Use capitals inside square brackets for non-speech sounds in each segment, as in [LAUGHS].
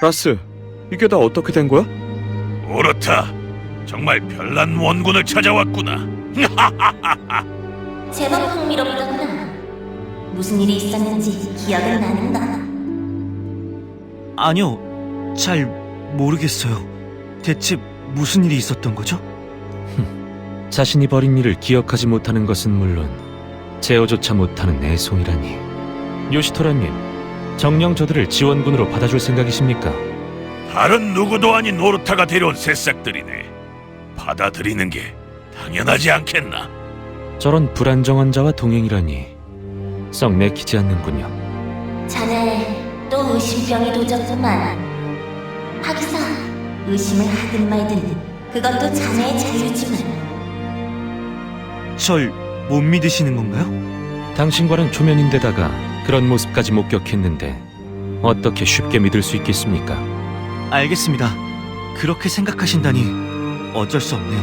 라스, 이게 다 어떻게 된 거야? 오르타, 정말 별난 원군을 찾아왔구나. [LAUGHS] 제법 흥미롭더구나. 무슨 일이 있었는지 기억은 나는가? 아니요, 잘 모르겠어요. 대체 무슨 일이 있었던 거죠? 자신이 벌인 일을 기억하지 못하는 것은 물론 제어조차 못하는 애송이라니. 요시토라님, 정령 저들을 지원군으로 받아줄 생각이십니까? 다른 누구도 아닌 오르타가 데려온 새싹들이네. 받아들이는 게 당연하지 않겠나? 저런 불안정한 자와 동행이라니 썩 내키지 않는군요. 자네 또 의심병이 도졌구만. 하기사, 의심을 하든 말든 그것도 자네의 자유지만 절 못 믿으시는 건가요? 당신과는 초면인데다가 그런 모습까지 목격했는데 어떻게 쉽게 믿을 수 있겠습니까? 알겠습니다. 그렇게 생각하신다니 어쩔 수 없네요.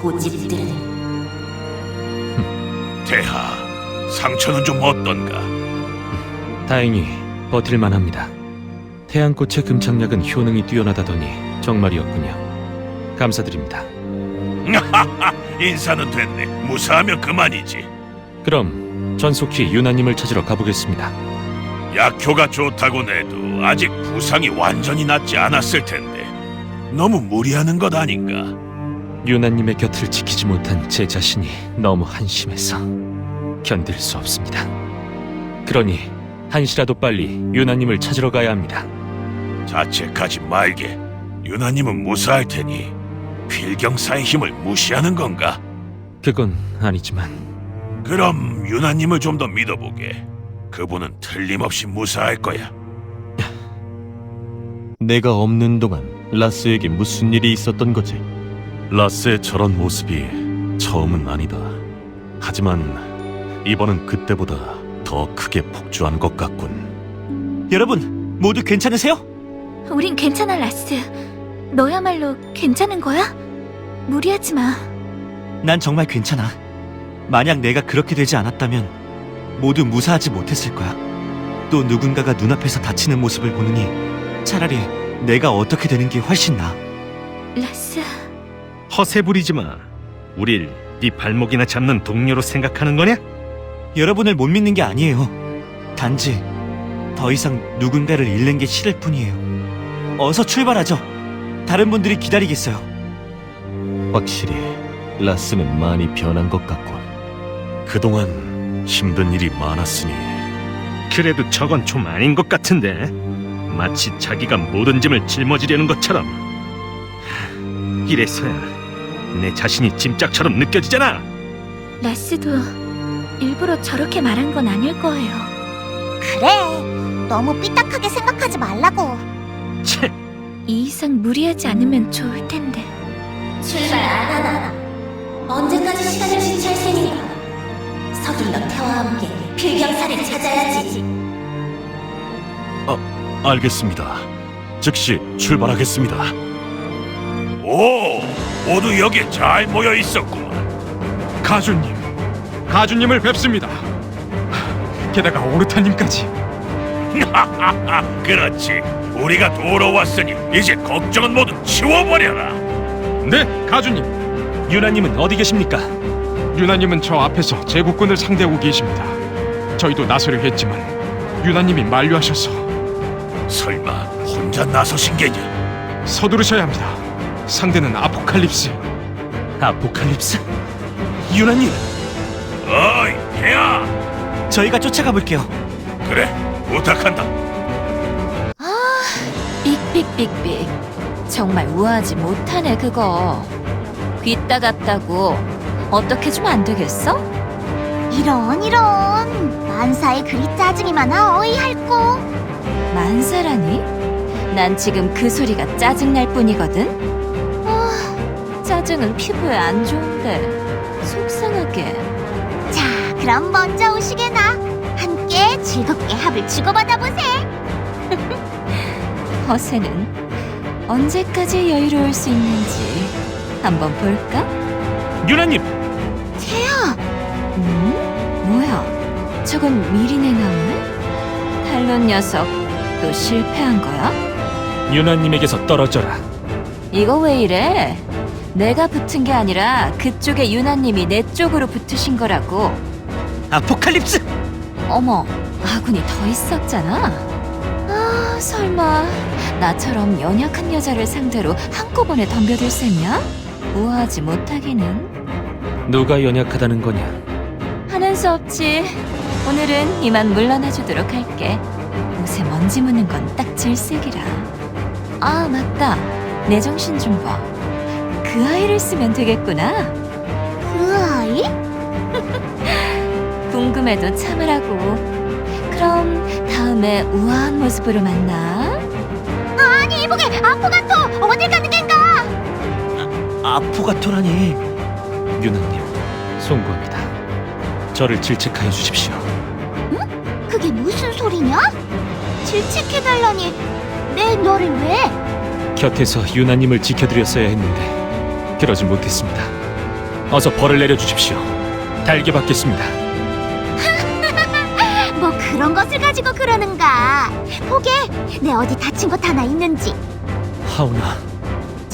고집들은 대하, 상처는 좀 어떤가? 다행히 버틸만 합니다. 태양꽃의 금착약은 효능이 뛰어나다더니 정말이었군요. 감사드립니다. [LAUGHS] 인사는 됐네. 무사하면 그만이지. 그럼 전속히 유나님을 찾으러 가보겠습니다. 약효가 좋다곤 해도 아직 부상이 완전히 낫지 않았을 텐데 너무 무리하는 것 아닌가? 유나님의 곁을 지키지 못한 제 자신이 너무 한심해서 견딜 수 없습니다. 그러니 한시라도 빨리 유나님을 찾으러 가야 합니다. 자책하지 말게. 유나님은 무사할 테니 필경사의 힘을 무시하는 건가? 그건 아니지만 그럼 유나님을 좀 더 믿어보게. 그분은 틀림없이 무사할 거야. 내가 없는 동안 라스에게 무슨 일이 있었던 거지? 라스의 저런 모습이 처음은 아니다. 하지만 이번은 그때보다 더 크게 폭주한 것 같군. 여러분, 모두 괜찮으세요? 우린 괜찮아, 라스. 너야말로 괜찮은 거야? 무리하지 마. 난 정말 괜찮아. 만약 내가 그렇게 되지 않았다면 모두 무사하지 못했을 거야. 또 누군가가 눈앞에서 다치는 모습을 보느니 차라리 내가 어떻게 되는 게 훨씬 나아. 라스, 허세 부리지 마. 우릴 네 발목이나 잡는 동료로 생각하는 거냐? 여러분을 못 믿는 게 아니에요. 단지 더 이상 누군가를 잃는 게 싫을 뿐이에요. 어서 출발하죠. 다른 분들이 기다리겠어요. 확실히 라스는 많이 변한 것 같군. 그동안 힘든 일이 많았으니 그래도 저건 좀 아닌 것 같은데. 마치 자기가 모든 짐을 짊어지려는 것처럼. 하, 이래서야 내 자신이 짐짝처럼 느껴지잖아. 라스도 일부러 저렇게 말한 건 아닐 거예요. 그래. 너무 삐딱하게 생각하지 말라고. 채, 이 이상 무리하지 않으면 좋을 텐데. 출발 안 하나. 언제까지 시간을 지체할 셈인가? 서둘러 태와 함께 필경사를 찾아야지. 알겠습니다. 즉시 출발하겠습니다. 오, 모두 여기에 잘 모여 있었구만. 가주님, 가주님을 뵙습니다. 하, 게다가 오르타님까지. [LAUGHS] 그렇지. 우리가 돌아왔으니 이제 걱정은 모두 치워버려라. 네, 가주님. 유나님은 어디 계십니까? 유나님은 저 앞에서 제국군을 상대하고 계십니다. 저희도 나서려 했지만 유나님이 만류하셔서 설마 혼자 나서신 게냐? 서두르셔야 합니다. 상대는 아포칼립스. 아포칼립스? 유나님! 어이, 해야. 저희가 쫓아가 볼게요. 그래, 부탁한다. 삑삑삑삑. 정말 우아하지 못하네, 그거. 귀따 같다고. 어떻게 좀 안 되겠어? 이런 이런 만사에 그리 짜증이 많아 어이할꼬 만사라니? 난 지금 그 소리가 짜증날 뿐이거든? 아, 짜증은 피부에 안 좋은데. 속상하게. 자 그럼 먼저 오시게나 함께 즐겁게 합을 주고받아 보세 [LAUGHS] 허세는 언제까지 여유로울 수 있는지 한번 볼까? 유나님! 음? 뭐야? 저건 미리네 나오네? 할론 녀석 또 실패한 거야? 유나님에게서 떨어져라. 이거 왜 이래? 내가 붙은 게 아니라 그쪽에 유나님이 내 쪽으로 붙으신 거라고. 아포칼립스! 어머, 아군이 더 있었잖아. 아, 설마 나처럼 연약한 여자를 상대로 한꺼번에 덤벼들 셈이야? 우아하지 못하기는 누가 연약하다는 거냐? 수 없지. 오늘은 이만 물러나 주도록 할게. 옷에 먼지 묻는 건 딱 질색이라. 아, 맞다. 내 정신 좀 봐. 그 아이를 쓰면 되겠구나. 그 아이? [LAUGHS] 궁금해도 참으라고. 그럼 다음에 우아한 모습으로 만나. 아니 이보게 아포가토 어딜 가는 겐가? 아포가토라니. 유나님, 송구합니다. 저를 질책하여 주십시오. 그게 무슨 소리냐? 질책해달라니 내 너를 왜? 곁에서 유나님을 지켜드렸어야 했는데 그러지 못했습니다. 어서 벌을 내려주십시오. 달게 받겠습니다. [LAUGHS] 뭐 그런 것을 가지고 그러는가? 보게 내 어디 다친 곳 하나 있는지 하오나,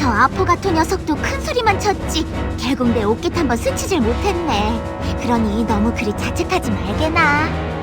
저 아포가토 녀석도 큰 소리만 쳤지. 결국 내 옷깃 한번 스치질 못했네. 그러니 너무 그리 자책하지 말게나